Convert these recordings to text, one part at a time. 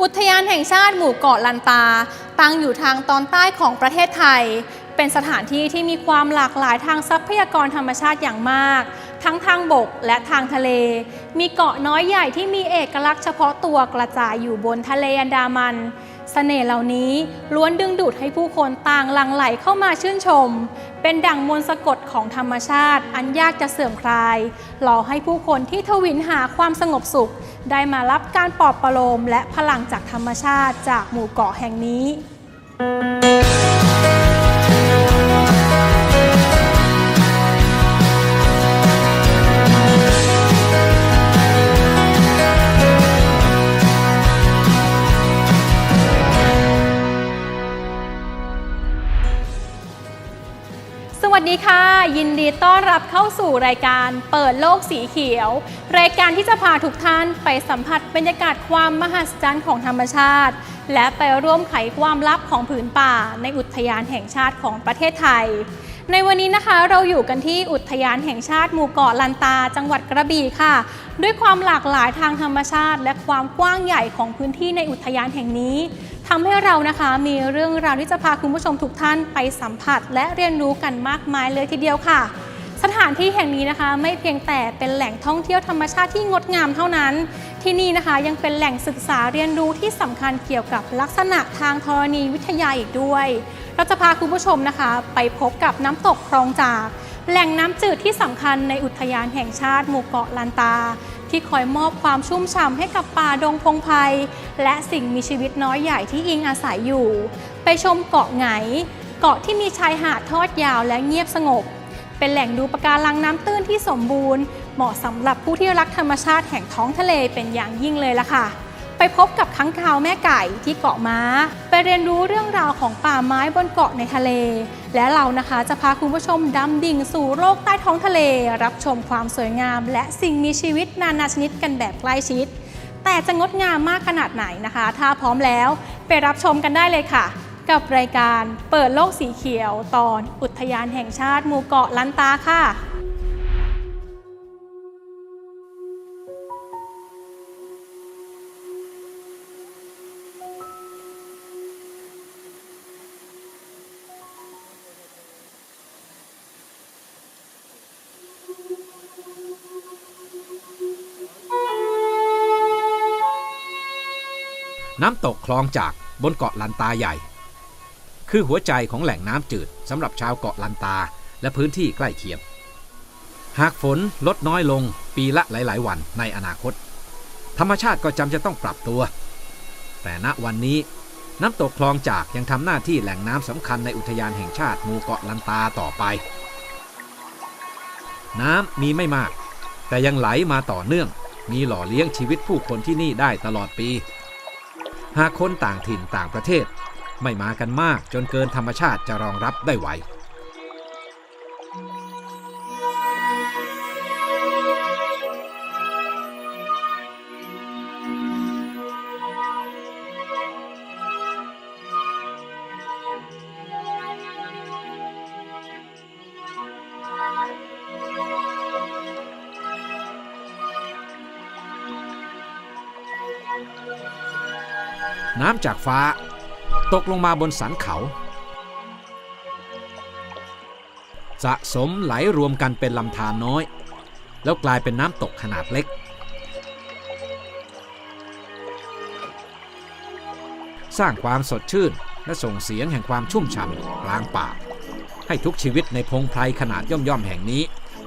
อุทยานแห่งชาติหมู่เกาะลันตา ตั้งอยู่ทางตอนใต้ของประเทศไทย เป็นสถานที่ที่มีความหลากหลายทางทรัพยากรธรรมชาติอย่างมาก ทั้งทางบกและทางทะเล มีเกาะน้อยใหญ่ที่มีเอกลักษณ์เฉพาะตัวกระจายอยู่บนทะเลอันดามันเสน่ห์เหล่านี้ล้วนดึงดูดให้ผู้คนต่างหลั่งไหลเข้ามาชื่นชม เป็นดั่งมนต์สะกดของธรรมชาติ อันยากจะเสื่อมคลาย หล่อให้ผู้คนที่ทวินหาความสงบสุข ได้มารับการปลอบประโลมและพลังจากธรรมชาติจากหมู่เกาะแห่งนี้ วัสดีค่ะ ยินดีต้อนรับเข้าสู่รายการเปิดโลกสีเขียว รายการที่จะพาทุกท่านไปสัมผัสบรรยากาศความมหัศจรรย์ของธรรมชาติ และไปร่วมไขความลับของผืนป่า ในอุทยานแห่งชาติของประเทศไทย ในวันนี้นะคะเราอยู่กันที่อุทยานแห่งชาติหมู่เกาะลันตา จังหวัดกระบี่ค่ะ ด้วยความหลากหลายทางธรรมชาติ และความกว้างใหญ่ของพื้นที่ในอุทยานแห่งนี้ ทำให้เรานะคะมีเรื่องราวที่จะพาคุณผู้ชมทุกท่านไปสัมผัส และเรียนรู้กันมากมายเลยทีเดียวค่ะ สถานที่แห่งนี้นะคะ ไม่เพียงแต่เป็นแหล่งท่องเที่ยวธรรมชาติที่งดงามเท่านั้น ที่นี่นะคะยังเป็นแหล่งศึกษาเรียนรู้ที่สำคัญเกี่ยวกับลักษณะทางธรณีวิทยาอีกด้วย เราจะพาคุณผู้ชมนะคะ ไปพบกับน้ำตกคลองจาก แหล่งน้ำจืดที่สำคัญในอุทยานแห่งชาติ หมู่เกาะลันตา ที่คอยมอบความชุ่มฉ่ำให้กับป่าดงพงไพและสิ่งมีชีวิตน้อยใหญ่ที่อิงอาศัยอยู่ ไปชมเกาะไหง เกาะที่มีชายหาดทอดยาวและเงียบสงบ เป็นแหล่งดูปะการังน้ำตื้นที่สมบูรณ์ เหมาะสำหรับผู้ที่รักธรรมชาติแห่งท้องทะเลเป็นอย่างยิ่งเลยล่ะค่ะไปพบกับค้างคาวแม่ไก่ที่เกาะม้า ไปเรียนรู้เรื่องราวของป่าไม้บนเกาะในทะเล และเรานะคะจะพาคุณผู้ชมดำดิ่งสู่โลกใต้ท้องทะเล รับชมความสวยงาม และสิ่งมีชีวิตนานาชนิดกันแบบใกล้ชิด แต่จะงดงามมากขนาดไหนนะคะ ถ้าพร้อมแล้วไปรับชมกันได้เลยค่ะ กับรายการเปิดโลกสีเขียวตอนอุทยานแห่งชาติหมู่เกาะลันตาค่ะ น้ำตกคลองจากบนเกาะลันตาใหญ่ คือหัวใจของแหล่งน้ำจืดสำหรับชาวเกาะลันตาและพื้นที่ใกล้เคียง หากฝนลดน้อยลงปีละหลาย ๆ วันในอนาคต ธรรมชาติก็จำจะต้องปรับตัว แต่ณวันนี้น้ำตกคลองจากยังทำหน้าที่แหล่งน้ำสำคัญในอุทยานแห่งชาติหมู่เกาะลันตาต่อไป น้ำมีไม่มาก แต่ยังไหลมาต่อเนื่อง มีหล่อเลี้ยงชีวิตผู้คนที่นี่ได้ตลอดปี หากคนต่างถิ่นต่างประเทศ ไม่มากันมากจนเกินธรรมชาติจะรองรับได้ไหว น้ำจากฟ้า ตกลงมาบนสันเขา สะสมไหลรวมกันเป็นลำธารน้อย แล้วกลายเป็นน้ำตกขนาดเล็ก สร้างความสดชื่นและส่งเสียงแห่งความชุ่มฉ่ำกลางป่า ให้ทุกชีวิตในพงไพรขนาดย่อมๆแห่งนี้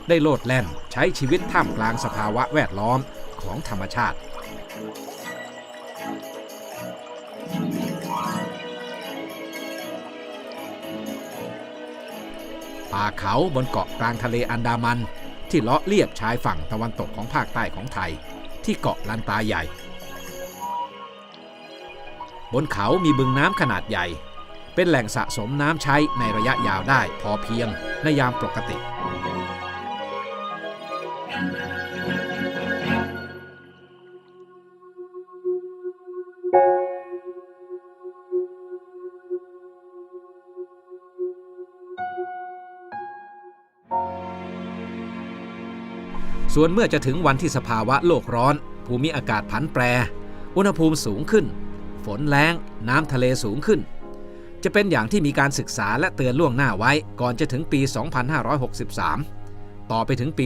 ได้โลดแล่นใช้ชีวิตท่ามกลางสภาวะแวดล้อมของธรรมชาติ ป่าเขาบนเกาะกลางทะเลอันดามัน ที่เลาะเลียบชายฝั่งตะวันตกของภาคใต้ของไทย ที่เกาะลันตาใหญ่ บนเขามีบึงน้ำขนาดใหญ่ เป็นแหล่งสะสมน้ำใช้ในระยะยาวได้พอเพียงในยามปกติ ส่วนเมื่อจะถึงวันที่สภาวะโลกร้อน ภูมิอากาศผันแปร อุณหภูมิสูงขึ้น ฝนแล้งน้ำทะเลสูงขึ้น จะเป็นอย่างที่มีการศึกษาและเตือนล่วงหน้าไว้ก่อนจะถึงปี 2563 ต่อไปถึงปี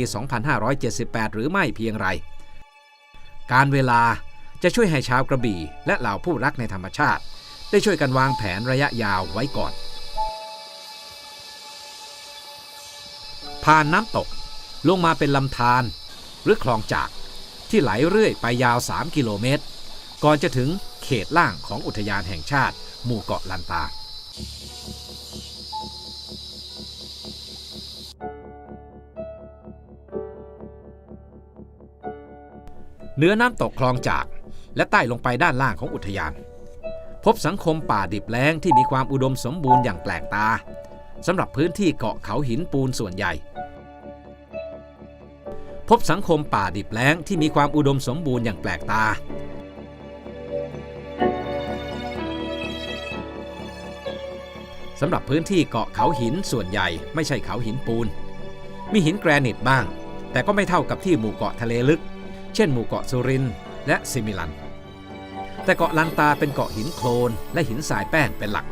2578 หรือไม่เพียงไร การเวลาจะช่วยให้ชาวกระบี่และเหล่าผู้รักในธรรมชาติ ได้ช่วยกันวางแผนระยะยาวไว้ก่อน ผ่านน้ำตกลงมาเป็นลำธาร หรือคลองจาก ที่ไหลเรื่อยไปยาว 3 กิโลเมตร ก่อนจะถึงเขตล่างของอุทยานแห่งชาติ หมู่เกาะลันตาเหนือน้ำตกคลองจาก และใต้ลงไปด้านล่างของอุทยาน พบสังคมป่าดิบแล้งที่มีความอุดมสมบูรณ์อย่างแปลกตาสำหรับพื้นที่เกาะเขาหินปูนส่วนใหญ่ พบสังคมป่าดิบแล้งที่มีความอุดมสมบูรณ์อย่างแปลกตา สำหรับพื้นที่เกาะเขาหินส่วนใหญ่ไม่ใช่เขาหินปูน มีหินแกรนิตบ้าง แต่ก็ไม่เท่ากับที่หมู่เกาะทะเลลึก เช่นหมู่เกาะสุรินและซิมิลัน แต่เกาะลันตาเป็นเกาะหินโคลนและหินทรายแป้งเป็นหลัก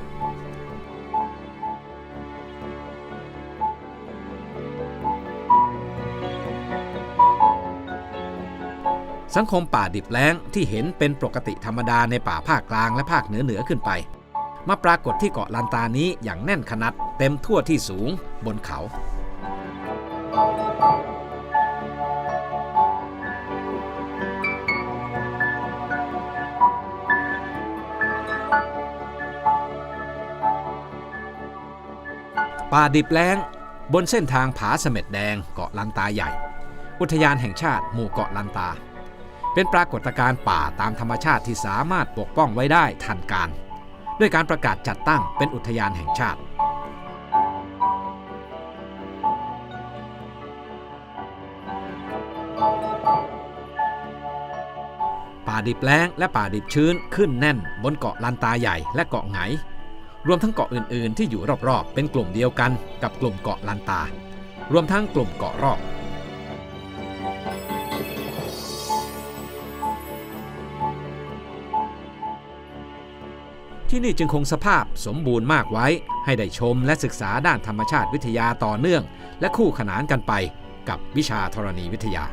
สังคมป่าดิบแล้งที่เห็นเป็นปกติธรรมดาในป่าภาคกลางและภาคเหนือเหนือขึ้นไป มาปรากฏที่เกาะลันตานี้อย่างแน่นขนาดเต็มทั่วที่สูงบนเขา ป่าดิบแล้งบนเส้นทางผาเสม็ดแดงเกาะลันตาใหญ่ อุทยานแห่งชาติหมู่เกาะลันตา เป็นปรากฏการณ์ป่าตามธรรมชาติที่สามารถปกป้องไว้ได้ทันการ ด้วยการประกาศจัดตั้งเป็นอุทยานแห่งชาติป่าดิบแล้งและป่าดิบชื้นขึ้นแน่นบนเกาะลันตาใหญ่และเกาะไหง รวมทั้งเกาะอื่น ๆ ที่อยู่รอบ ๆ เป็นกลุ่มเดียวกันกับกลุ่มเกาะลันตา รวมทั้งกลุ่มเกาะรอบ ที่นี่จึงคงสภาพสมบูรณ์มากไว้ ให้ได้ชมและศึกษาด้านธรรมชาติวิทยาต่อเนื่อง และคู่ขนานกันไปกับวิชาธรณีวิทยา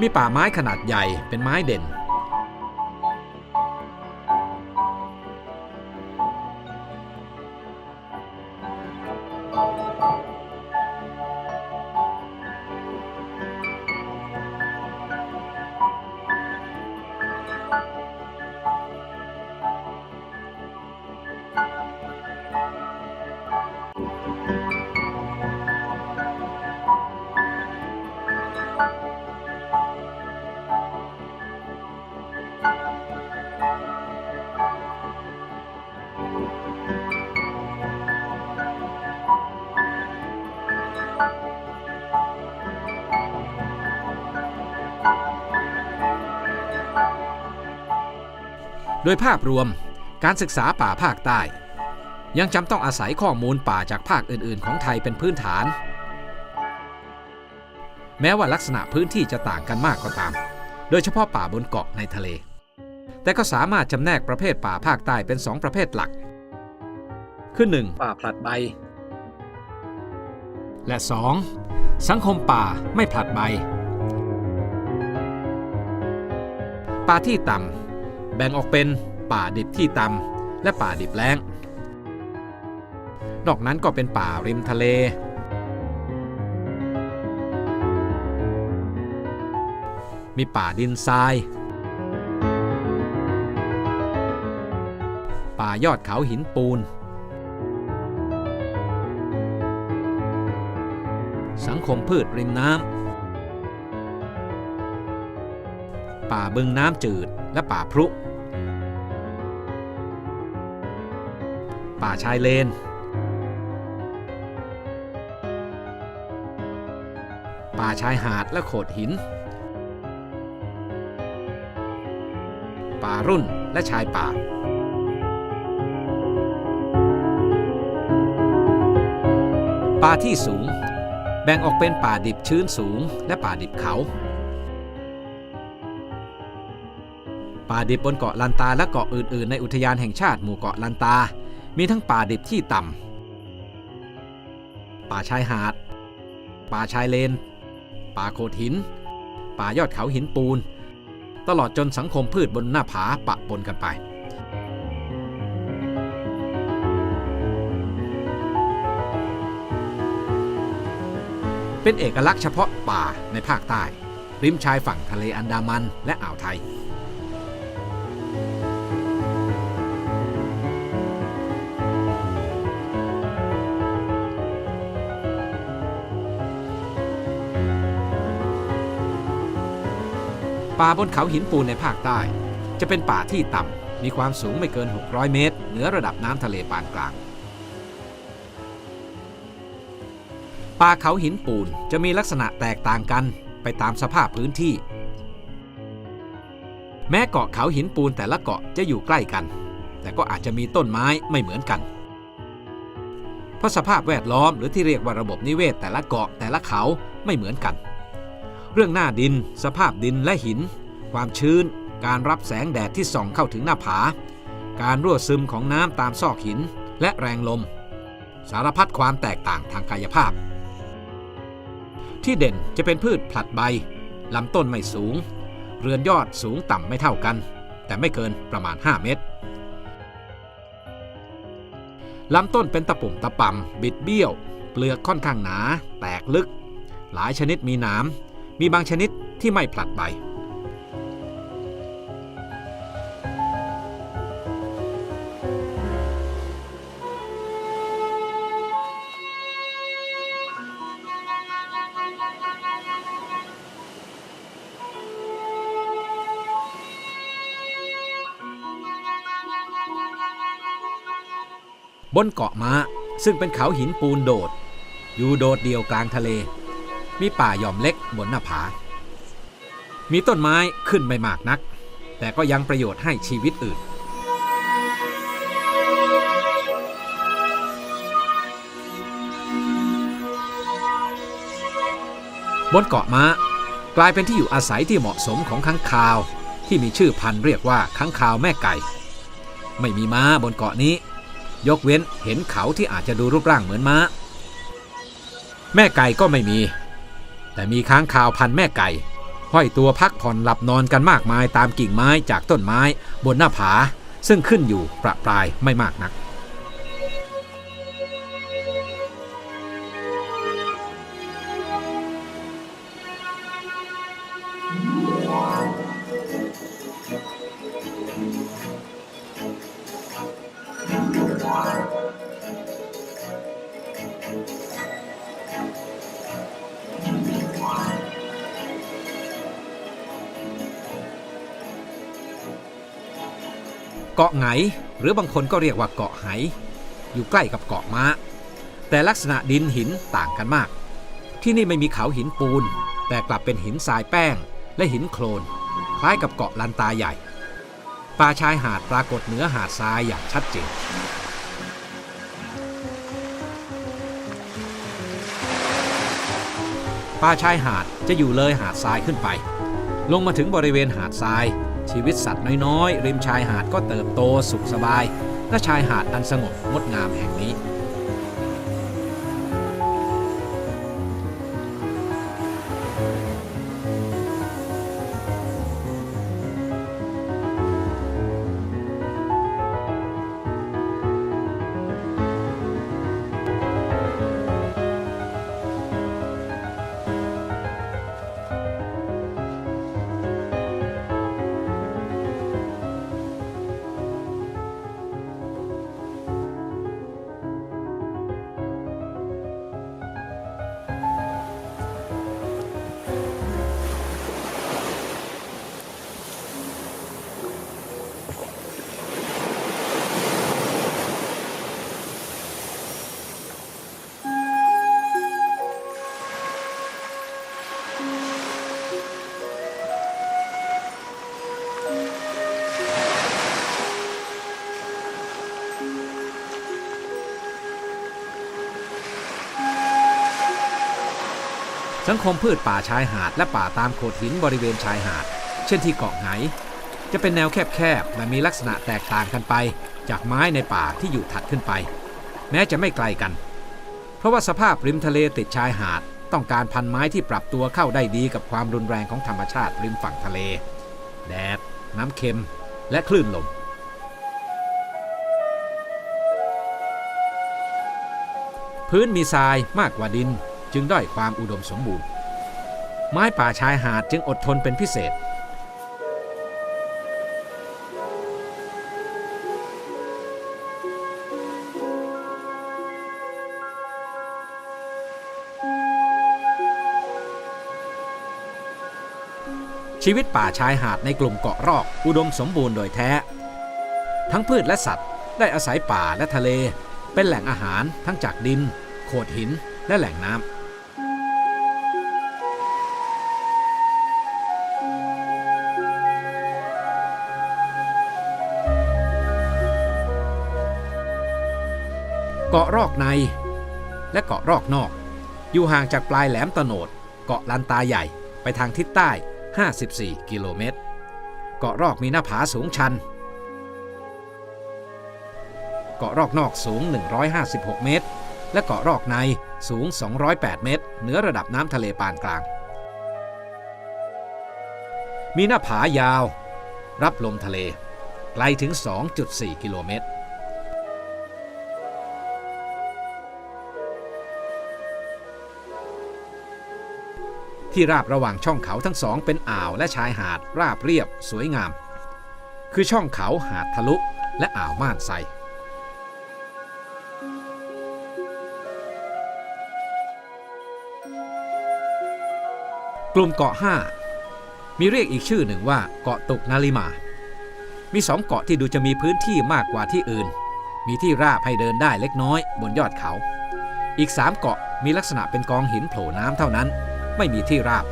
มีป่าไม้ขนาดใหญ่เป็นไม้เด่น โดยภาพรวมการศึกษาป่าภาคใต้ ยังจำต้องอาศัยข้อมูลป่าจากภาคอื่น ๆ ของไทยเป็นพื้นฐาน แม้ว่าลักษณะพื้นที่จะต่างกันมากก็ตาม โดยเฉพาะป่าบนเกาะในทะเล แต่ก็สามารถจำแนกประเภทป่าภาคใต้เป็น 2 ประเภทหลัก คือ 1. ป่าผลัดใบ และ 2. สังคมป่าไม่ผลัดใบ ป่าที่ต่ำ แบ่งออกเป็นป่าดิบที่ต่ำและป่าดิบแล้ง นอกนั้นก็เป็นป่าริมทะเล มีป่าดินทราย ป่ายอดเขาหินปูน สังคมพืชริมน้ำ ป่าบึงน้ำจืดและป่าพรุ ป่าชายเลน ป่าชายหาดและโขดหิน ป่ารุ่นและชายป่าป่าที่สูง แบ่งออกเป็นป่าดิบชื้นสูง และป่าดิบเขา ป่าดิบบนเกาะลันตาและเกาะอื่นๆ ในอุทยานแห่งชาติหมู่เกาะลันตา มีทั้งป่าดิบที่ต่ำ ป่าชายหาด ป่าชายเลน ป่าโขดหิน ป่ายอดเขาหินปูน ตลอดจนสังคมพืชบนหน้าผาปะปนกันไปเป็นเอกลักษณ์เฉพาะป่าในภาคใต้ ริมชายฝั่งทะเลอันดามันและอ่าวไทย ป่าบนเขาหินปูนในภาคใต้ จะเป็นป่าที่ต่ำมีความสูงไม่เกิน 600 เมตร เหนือระดับน้ำทะเลปานกลาง ป่าเขาหินปูนจะมีลักษณะแตกต่างกันไปตามสภาพพื้นที่ แม้เกาะเขาหินปูนแต่ละเกาะจะอยู่ใกล้กัน แต่ก็อาจจะมีต้นไม้ไม่เหมือนกันเพราะสภาพแวดล้อมหรือที่เรียกว่าระบบนิเวศแต่ละเกาะแต่ละเขาไม่เหมือนกัน เรื่องหน้าดิน สภาพดินและหิน ความชื้น การรับแสงแดดที่ส่องเข้าถึงหน้าผา การรั่วซึมของน้ำตามซอกหิน และแรงลม สารพัดความแตกต่างทางกายภาพ ที่เด่นจะเป็นพืชผลัดใบลำต้นไม่สูง เรือนยอดสูงต่ำไม่เท่ากัน แต่ไม่เกินประมาณ 5 เมตรลำต้นเป็นตะปุ่มตะป่ำบิดเบี้ยว เปลือกค่อนข้างหนา แตกลึก หลายชนิดมีหนาม มีบางชนิดที่ไม่ผลัดใบ บนเกาะม้าซึ่งเป็นเขาหินปูนโดด อยู่โดดเดียวกลางทะเล มีป่าหย่อมเล็กบนหน้าผา มีต้นไม้ขึ้นไม่มากนัก แต่ก็ยังประโยชน์ให้ชีวิตอื่น บนเกาะม้ากลายเป็นที่อยู่อาศัยที่เหมาะสมของค้างคาว ที่มีชื่อพันธุ์เรียกว่าค้างคาวแม่ไก่ ไม่มีม้าบนเกาะนี้ ยกเว้นเห็นเขาที่อาจจะดูรูปร่างเหมือนม้า แม่ไก่ก็ไม่มี แต่มีค้างคาวพันแม่ไก่ห้อยตัวพักผ่อนหลับนอนกันมากมายตามกิ่งไม้จากต้นไม้บนหน้าผา ซึ่งขึ้นอยู่ประปรายไม่มากนัก รือบางคนก็เรียกว่าเกาะไห อยู่ใกล้กับเกาะม้า แต่ลักษณะดินหินต่างกันมาก ที่นี่ไม่มีเขาหินปูน แต่กลับเป็นหินทรายแป้ง และหินโคลน คล้ายกับเกาะลันตาใหญ่ ป่าชายหาดปรากฏเหนือหาดทรายอย่างชัดเจนป่าชายหาดจะอยู่เลยหาดทรายขึ้นไป ลงมาถึงบริเวณหาดทราย ชีวิตสัตว์น้อยๆ ริมชายหาดก็เติบโตสุขสบายณชายหาดอันสงบงดงามแห่งนี้ สังคมพืชป่าชายหาดและป่าตามโขดหินบริเวณชายหาด เช่นที่เกาะไหจะเป็นแนวแคบๆและมีลักษณะแตกต่างกันไป จากไม้ในป่าที่อยู่ถัดขึ้นไป แม้จะไม่ไกลกัน เพราะว่าสภาพริมทะเลติดชายหาด ต้องการพันไม้ที่ปรับตัวเข้าได้ดีกับความรุนแรงของธรรมชาติริมฝั่งทะเล แดด น้ำเค็ม และคลื่นลมพื้นมีทรายมากกว่าดิน จึงด้อยความอุดมสมบูรณ์ ไม้ป่าชายหาดจึงอดทนเป็นพิเศษ ชีวิตป่าชายหาดในกลุ่มเกาะรอกอุดมสมบูรณ์โดยแท้ ทั้งพืชและสัตว์ได้อาศัยป่าและทะเล เป็นแหล่งอาหารทั้งจากดิน โขดหินและแหล่งน้ำ เกาะรอกใน และเกาะรอกนอก อยู่ห่างจากปลายแหลมตโนด เกาะลันตาใหญ่ไปทางทิศใต้ 54 กิโลเมตร เกาะรอกมีหน้าผาสูงชัน เกาะรอกนอกสูง 156 เมตร และเกาะรอกในสูง 208 เมตร เหนือระดับน้ำทะเลปานกลาง มีหน้าผายาว รับลมทะเล ไกลถึง 2.4 กิโลเมตร ที่ราบระหว่างช่องเขาทั้งสองเป็นอ่าวและชายหาดราบเรียบสวยงาม คือช่องเขาหาดทะลุและอ่าวม่านไซกลุ่มเกาะ 5 มีเรียกอีกชื่อหนึ่งว่าเกาะตุกนาลิมา มีสองเกาะที่ดูจะมีพื้นที่มากกว่าที่อื่น มีที่ราบให้เดินได้เล็กน้อยบนยอดเขา อีกสามเกาะมีลักษณะเป็นกองหินโผล่น้ำเท่านั้น ไม่มีที่ราบ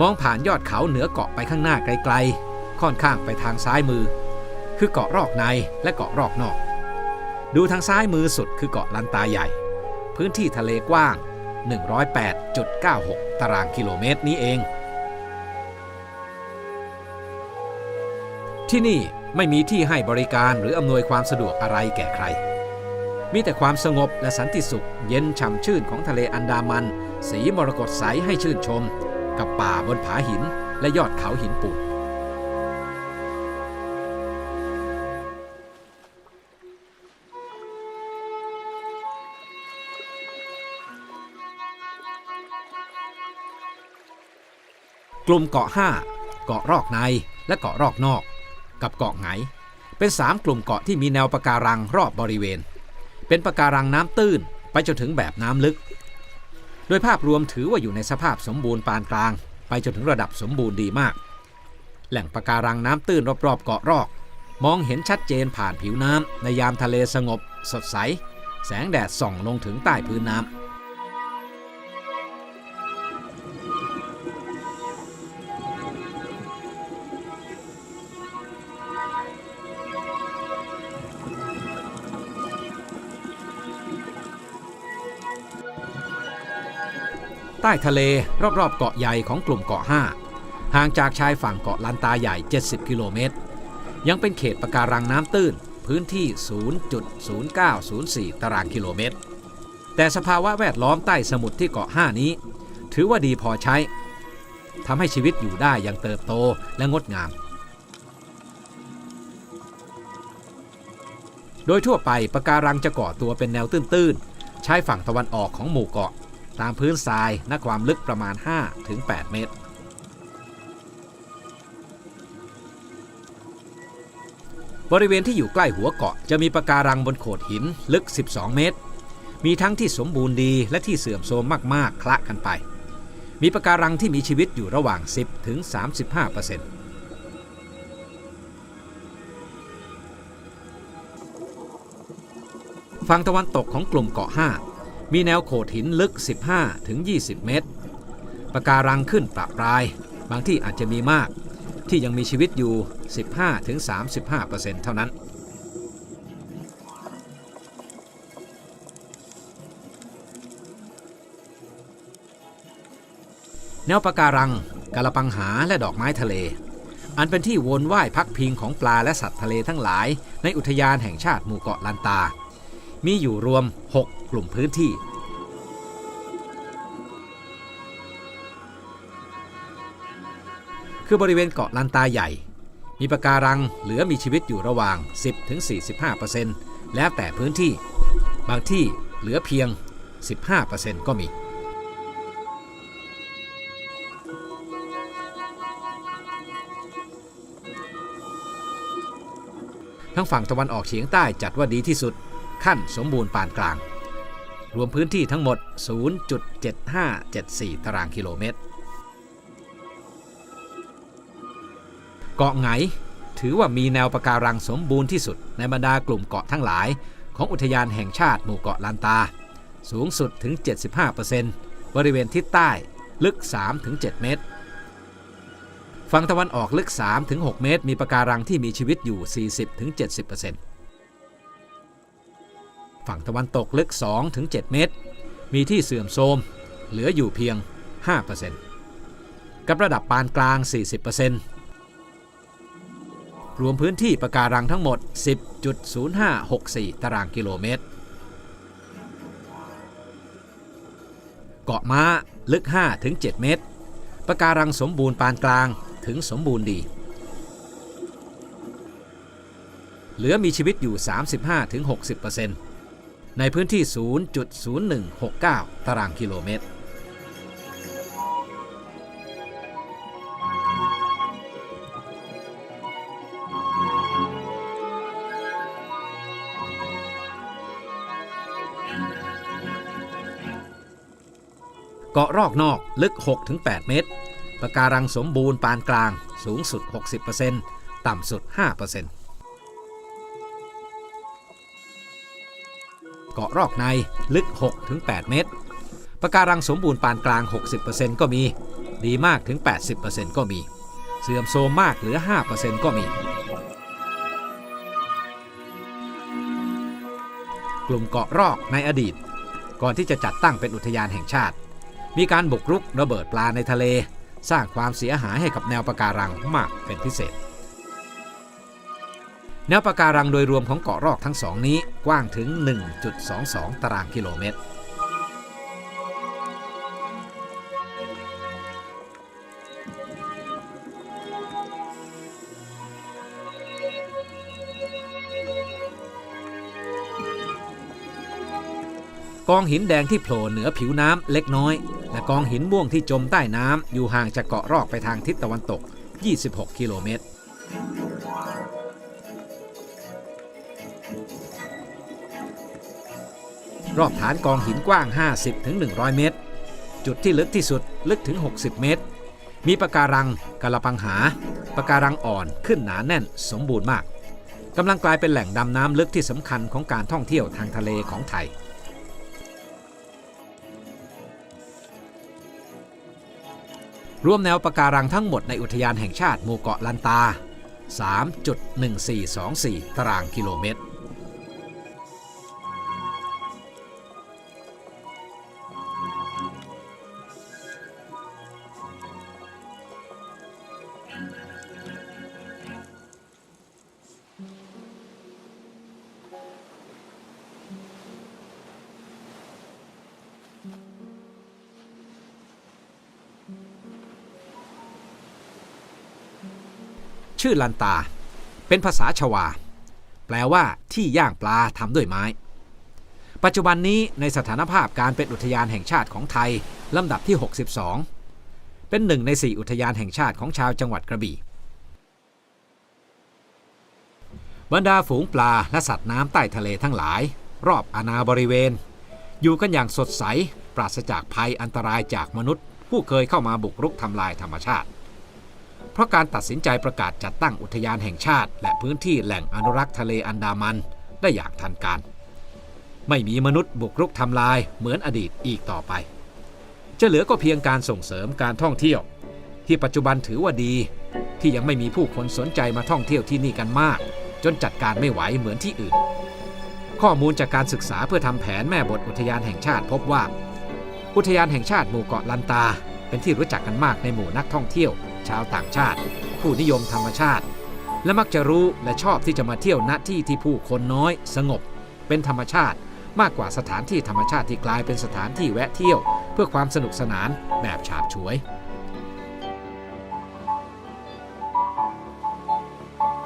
มองผ่านยอดเขาเหนือเกาะไปข้างหน้าไกลๆ ค่อนข้างไปทางซ้ายมือ คือเกาะรอกในและเกาะรอกนอก ดูทางซ้ายมือสุดคือเกาะลันตาใหญ่ พื้นที่ทะเลกว้าง 108.96 ตารางกิโลเมตรนี้เอง ที่นี่ไม่มีที่ให้บริการหรืออำนวยความสะดวกอะไรแก่ใคร มีแต่ความสงบและสันติสุข เย็นฉ่ำชื่นของทะเลอันดามัน สีมรกตใสให้ชื่นชม กับป่าบนผาหินและยอดเขาหินปูนกลุ่มเกาะ 5 เกาะรอกในและเกาะรอกนอก กับเกาะไหงเป็น 3 กลุ่มเกาะที่มีแนวปะการังรอบบริเวณ เป็นปะการังน้ำตื้นไปจนถึงแบบน้ำลึก โดยภาพรวมถือว่าอยู่ในสภาพสมบูรณ์ปานกลาง ไปจนถึงระดับสมบูรณ์ดีมาก แหล่งปะการังน้ำตื้นรอบๆเกาะรอก มองเห็นชัดเจนผ่านผิวน้ำในยามทะเลสงบ สดใส แสงแดดส่องลงถึงใต้พื้นน้ำ ต้ทะเลรอบๆเกาะใหญ่ของกลุ่มเกาะ 5 ห่างจากชายฝั่งเกาะลันตาใหญ่ 70 กิโลเมตร ยังเป็นเขตปะการังน้ำตื้น พื้นที่ 0.0904 ตารางกิโลเมตร แต่สภาวะแวดล้อมใต้สมุทรที่เกาะ 5 นี้ ถือว่าดีพอใช้ทำให้ชีวิตอยู่ได้อย่างเติบโตและงดงาม โดยทั่วไปปะการังจะก่อตัวเป็นแนวตื้นๆชายฝั่งตะวันออกของหมู่เกาะ ตามพื้นทรายณความลึกประมาณ 5-8 เมตร บริเวณที่อยู่ใกล้หัวเกาะจะมีปะการังบนโขดหินลึก 12 เมตร มีทั้งที่สมบูรณ์ดีและที่เสื่อมโทรมมากๆ คละกันไป มีปะการังที่มีชีวิตอยู่ระหว่าง 10 ถึง 35เปอร์เซ็นต์ฝั่งตะวันตกของกลุ่มเกาะ 5 มีแนวโขดหินลึก 15-20 เมตรปะการังขึ้นปรับปลาย บางที่อาจจะมีมาก ที่ยังมีชีวิตอยู่ 15-35%เท่านั้น แนวปะการังกะละปังหาและดอกไม้ทะเล อันเป็นที่วนว่ายพักพิงของปลาและสัตว์ทะเลทั้งหลาย ในอุทยานแห่งชาติหมู่เกาะลันตา มีอยู่รวม 6 กลุ่มพื้นที่ คือบริเวณเกาะลันตาใหญ่ มีปะการังเหลือมีชีวิตอยู่ระหว่าง 10-45%แล้วแต่พื้นที่ บางที่เหลือเพียง 15%ก็มีทั้งฝั่งตะวันออกเฉียงใต้จัดว่าดีที่สุด ขั้นสมบูรณ์ปานกลาง รวมพื้นที่ทั้งหมด 0.7574 ตารางกิโลเมตร เกาะไหงถือว่ามีแนวปะการังสมบูรณ์ที่สุดในบรรดากลุ่มเกาะทั้งหลาย ของอุทยานแห่งชาติหมู่เกาะลันตา สูงสุดถึง 75%บริเวณทิศใต้ลึก 3-7 เมตร ฝั่งตะวันออกลึก 3-6 เมตร มีปะการังที่มีชีวิตอยู่ 40-70% ฝั่งตะวันตกลึก 2-7 เมตร มีที่เสื่อมโทรมเหลืออยู่เพียง 5%กับระดับปานกลาง 40%รวมพื้นที่ปะการังทั้งหมด 10.0564 ตารางกิโลเมตร เกาะม้าลึก 5-7 เมตรปะการังสมบูรณ์ปานกลางถึงสมบูรณ์ดี เหลือมีชีวิตอยู่ 35-60% ในพื้นที่ 0.0169 ตารางกิโลเมตร เกาะรอกนอกลึก 6-8 เมตรปะการังสมบูรณ์ปานกลางสูงสุด 60%ต่ำสุด 5% เกาะรอกในลึก 6-8 เมตรปะการังสมบูรณ์ปานกลาง 60%ก็มี ดีมากถึง 80%ก็มี เสื่อมโทรมมากเหลือ 5%ก็มี กลุ่มเกาะรอกในอดีต ก่อนที่จะจัดตั้งเป็นอุทยานแห่งชาติ มีการบุกรุกระเบิดปลาในทะเล สร้างความเสียหายให้กับแนวปะการังมากเป็นพิเศษ แนวปะการังโดยรวมของเกาะรอกทั้งสองนี้กว้างถึง 1.22 ตารางกิโลเมตร กองหินแดงที่โผล่เหนือผิวน้ำเล็กน้อย และกองหินม่วงที่จมใต้น้ำอยู่ห่างจากเกาะรอกไปทางทิศตะวันตก 26 กิโลเมตร รอบฐานกองหินกว้าง 50-100 เมตร จุดที่ลึกที่สุดลึกถึง 60 เมตร มีปะการังกะละปังหาปะการังอ่อนขึ้นหนาแน่นสมบูรณ์มากกำลังกลายเป็นแหล่งดำน้ำลึกที่สำคัญของการท่องเที่ยวทางทะเลของไทย รวมแนวปะการังทั้งหมดในอุทยานแห่งชาติหมู่เกาะลันตา 3.1424 ตารางกิโลเมตร ชื่อลันตา เป็นภาษาชวา แปลว่าที่ย่างปลาทำด้วยไม้ ปัจจุบันนี้ในสถานภาพการเป็นอุทยานแห่งชาติของไทยลำดับที่ 62 เป็นหนึ่งในสี่อุทยานแห่งชาติของชาวจังหวัดกระบี่บรรดาฝูงปลาและสัตว์น้ำใต้ทะเลทั้งหลาย รอบอาณาบริเวณ อยู่กันอย่างสดใส ปราศจากภัยอันตรายจากมนุษย์ ผู้เคยเข้ามาบุกรุกทำลายธรรมชาติ เพราะการตัดสินใจประกาศจัดตั้งอุทยานแห่งชาติ และพื้นที่แหล่งอนุรักษ์ทะเลอันดามัน ได้อย่างทันการ ไม่มีมนุษย์บุกรุกทำลายเหมือนอดีตอีกต่อไป จะเหลือก็เพียงการส่งเสริมการท่องเที่ยว ที่ปัจจุบันถือว่าดี ที่ยังไม่มีผู้คนสนใจมาท่องเที่ยวที่นี่กันมาก จนจัดการไม่ไหวเหมือนที่อื่น ข้อมูลจากการศึกษาเพื่อทำแผนแม่บทอุทยานแห่งชาติพบว่า อุทยานแห่งชาติหมู่เกาะลันตา เป็นเป็นที่รู้จักกันมากในหมู่นักท่องเที่ยว ชาวต่างชาติ ผู้นิยมธรรมชาติ และมักจะรู้และชอบที่จะมาเที่ยวณที่ที่ผู้คนน้อย สงบ เป็นธรรมชาติมากกว่าสถานที่ธรรมชาติที่กลายเป็นสถานที่แวะเที่ยว เพื่อความสนุกสนานแบบฉาบฉวย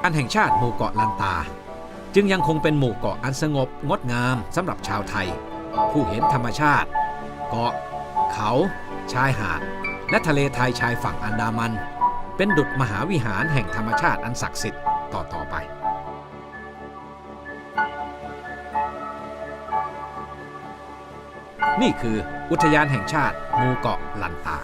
อันแห่งชาติหมู่เกาะลันตา จึงยังคงเป็นหมู่เกาะอันสงบงดงามสำหรับชาวไทย ผู้เห็นธรรมชาติ เกาะ เขา ชายหาด และทะเลไทยชายฝั่งอันดามัน เป็นดุจมหาวิหารแห่งธรรมชาติอันศักดิ์สิทธิ์ต่อต่อไปนี่คืออุทยานแห่งชาติหมู่เกาะลันตา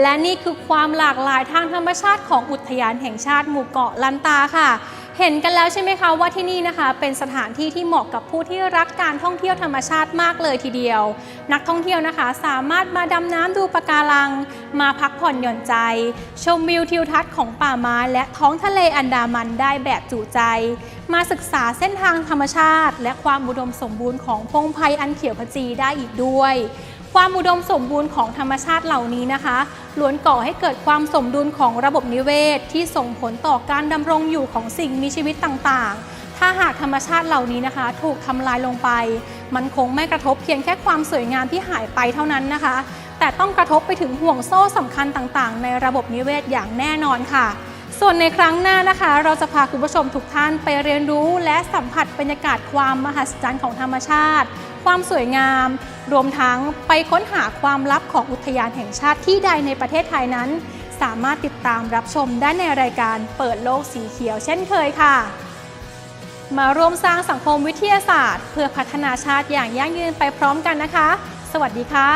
และนี่คือความหลากหลายทางธรรมชาติของอุทยานแห่งชาติหมู่เกาะลันตาค่ะ เห็นกันแล้วใช่ไหมคะว่าที่นี่นะคะเป็นสถานที่ที่เหมาะกับผู้ที่รักการท่องเที่ยวธรรมชาติมากเลยทีเดียว นักท่องเที่ยวนะคะสามารถมาดำน้ำดูปะการัง มาพักผ่อนหย่อนใจ ชมวิวทิวทัศน์ของป่าไม้และท้องทะเลอันดามันได้แบบจุใจ มาศึกษาเส้นทางธรรมชาติ และความอุดมสมบูรณ์ของพงไพรอันเขียวขจีได้อีกด้วย ความอุดมสมบูรณ์ของธรรมชาติเหล่านี้นะคะล้วนก่อให้เกิดความสมดุลของระบบนิเวศ ที่ส่งผลต่อการดำรงอยู่ของสิ่งมีชีวิตต่างๆ ถ้าหากธรรมชาติเหล่านี้นะคะ ถูกทำลายลงไป มันคงไม่กระทบเพียงแค่ความสวยงามที่หายไปเท่านั้นนะคะ แต่ต้องกระทบไปถึงห่วงโซ่สำคัญต่างๆ ในระบบนิเวศอย่างแน่นอนค่ะส่วนในครั้งหน้านะคะ เราจะพาคุณผู้ชมทุกท่านไปเรียนรู้และสัมผัสบรรยากาศความมหัศจรรย์ของธรรมชาติ ความสวยงาม รวมทั้งไปค้นหาความลับของอุทยานแห่งชาติที่ใดในประเทศไทยนั้น สามารถติดตามรับชมได้ในรายการเปิดโลกสีเขียวเช่นเคยค่ะ มาร่วมสร้างสังคมวิทยาศาสตร์ เพื่อพัฒนาชาติอย่างยั่งยืนไปพร้อมกันนะคะ สวัสดีค่ะ